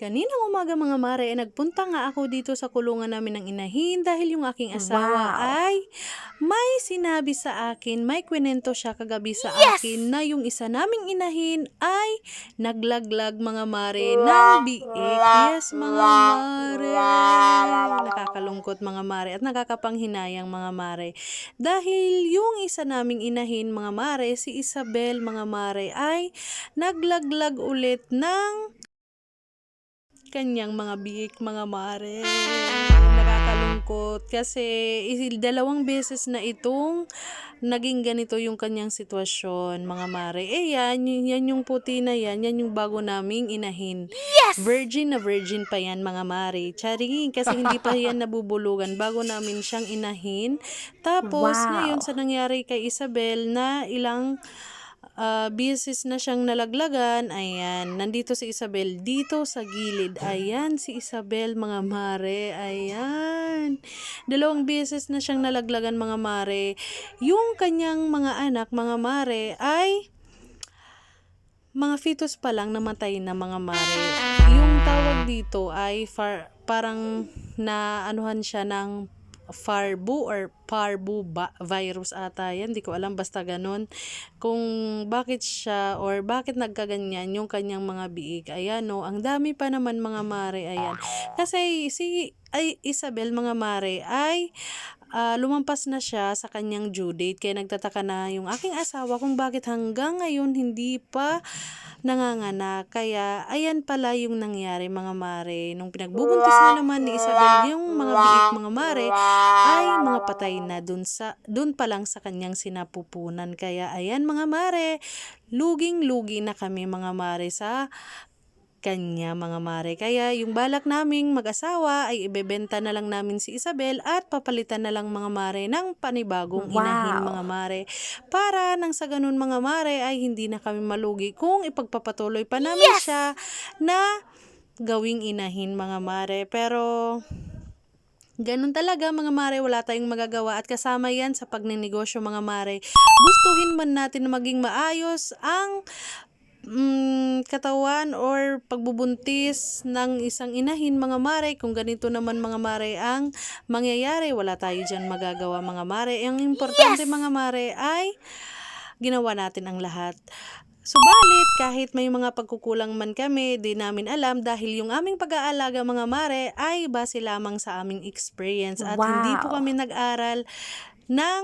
Kaninang umaga mga mare, eh, nagpunta nga ako dito sa kulungan namin ng inahin dahil yung aking asawa Wow. ay may sinabi sa akin, may kwento siya kagabi sa Yes! akin na yung isa naming inahin ay naglaglag mga mare ng biik. Yes mga mare. Nakakalungkot mga mare at nakakapanghinayang mga mare. Dahil yung isa naming inahin mga mare, si Isabel mga mare ay naglaglag ulit ng kanyang mga biik, mga mare. Nakakalungkot kasi dalawang beses na itong naging ganito yung kanyang sitwasyon, mga mare. Eh yan, yan yung puti na yan, yan yung bago naming inahin. Yes! Virgin na virgin pa yan, mga mare. Charing, kasi hindi pa yan nabubulugan bago namin siyang inahin. Tapos, Wow. ngayon sa nangyari kay Isabel na ilang ah, beses na siyang nalaglagan. Ayan, nandito si Isabel dito sa gilid. Ayan, si Isabel, mga mare. Ayan. Dalawang beses na siyang nalaglagan, mga mare. Yung kanyang mga anak, mga mare, ay mga fetus pa lang namatay na mga mare. Yung tawag dito ay far, parang na anuhan siya ng farbu or parbu virus ata yan. Di ko alam basta ganun. Kung bakit siya or bakit nagkaganyan yung kanyang mga biig. Ayan no, ang dami pa naman mga mare. Ayan. Kasi si ay Isabel mga mare ay ah, lumampas na siya sa kanyang due date. Kaya nagtataka na yung aking asawa kung bakit hanggang ngayon hindi pa nanganganak. Kaya ayan pala yung nangyari mga mare. Nung pinagbubuntis na naman ni Isabel yung mga biik mga mare ay mga patay na dun, sa, dun pa lang sa kanyang sinapupunan. Kaya ayan mga mare, luging-lugi na kami mga mare sa kanya mga mare. Kaya yung balak naming mag-asawa ay ibebenta na lang namin si Isabel at papalitan na lang mga mare ng panibagong Wow. inahin mga mare. Para nang sa ganun mga mare ay hindi na kami malugi kung ipagpapatuloy pa namin Yes! siya na gawing inahin mga mare. Pero Ganun talaga mga mare, wala tayong magagawa at kasama yan sa pagninegosyo mga mare. Gustuhin man natin na maging maayos ang mm, katawan or pagbubuntis ng isang inahin mga mare. Kung ganito naman mga mare ang mangyayari, wala tayo dyan magagawa mga mare. Ang importante Yes! mga mare ay ginawa natin ang lahat. Subalit, kahit may mga pagkukulang man kami, di namin alam dahil yung aming pag-aalaga mga mare ay base lamang sa aming experience at hindi po Wow. kami nag-aral ng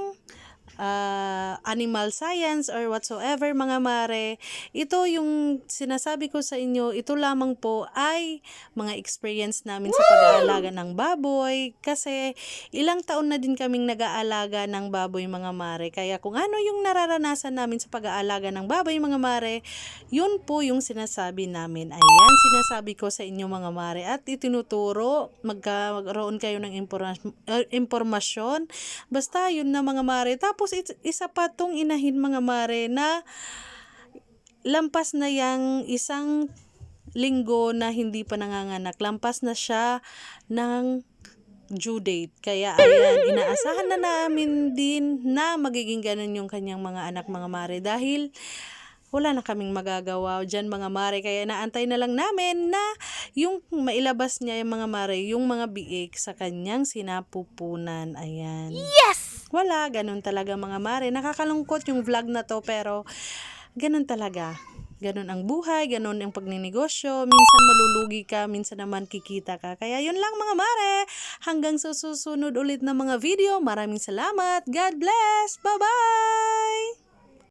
ah, animal science or whatsoever mga mare. Ito yung sinasabi ko sa inyo, ito lamang po ay mga experience namin sa pag-aalaga ng baboy kasi ilang taon na din kaming nag-aalaga ng baboy mga mare. Kaya kung ano yung nararanasan namin sa pag-aalaga ng baboy mga mare, yun po yung sinasabi namin. Ayan, sinasabi ko sa inyo mga mare at itinuturo, magkaroon kayo ng er, impormasyon. Basta yun na mga mare. Tapos it- isa pa tong inahin mga mare na lampas na yang isang linggo na hindi pa nanganganak. Lampas na siya ng due date. Kaya ayan, inaasahan na namin din na magiging ganun yung kanyang mga anak mga mare dahil wala na kaming magagawa dyan mga mare. Kaya naantay na lang namin na yung mailabas niya yung mga mare, yung mga biik sa kanyang sinapupunan. Ayan. Yes! Wala, ganun talaga mga mare. Nakakalungkot yung vlog na to pero ganun talaga. Ganun ang buhay, ganun ang pagninegosyo. Minsan malulugi ka, minsan naman kikita ka. Kaya yun lang mga mare. Hanggang sa susunod ulit na mga video. Maraming salamat. God bless. Bye-bye!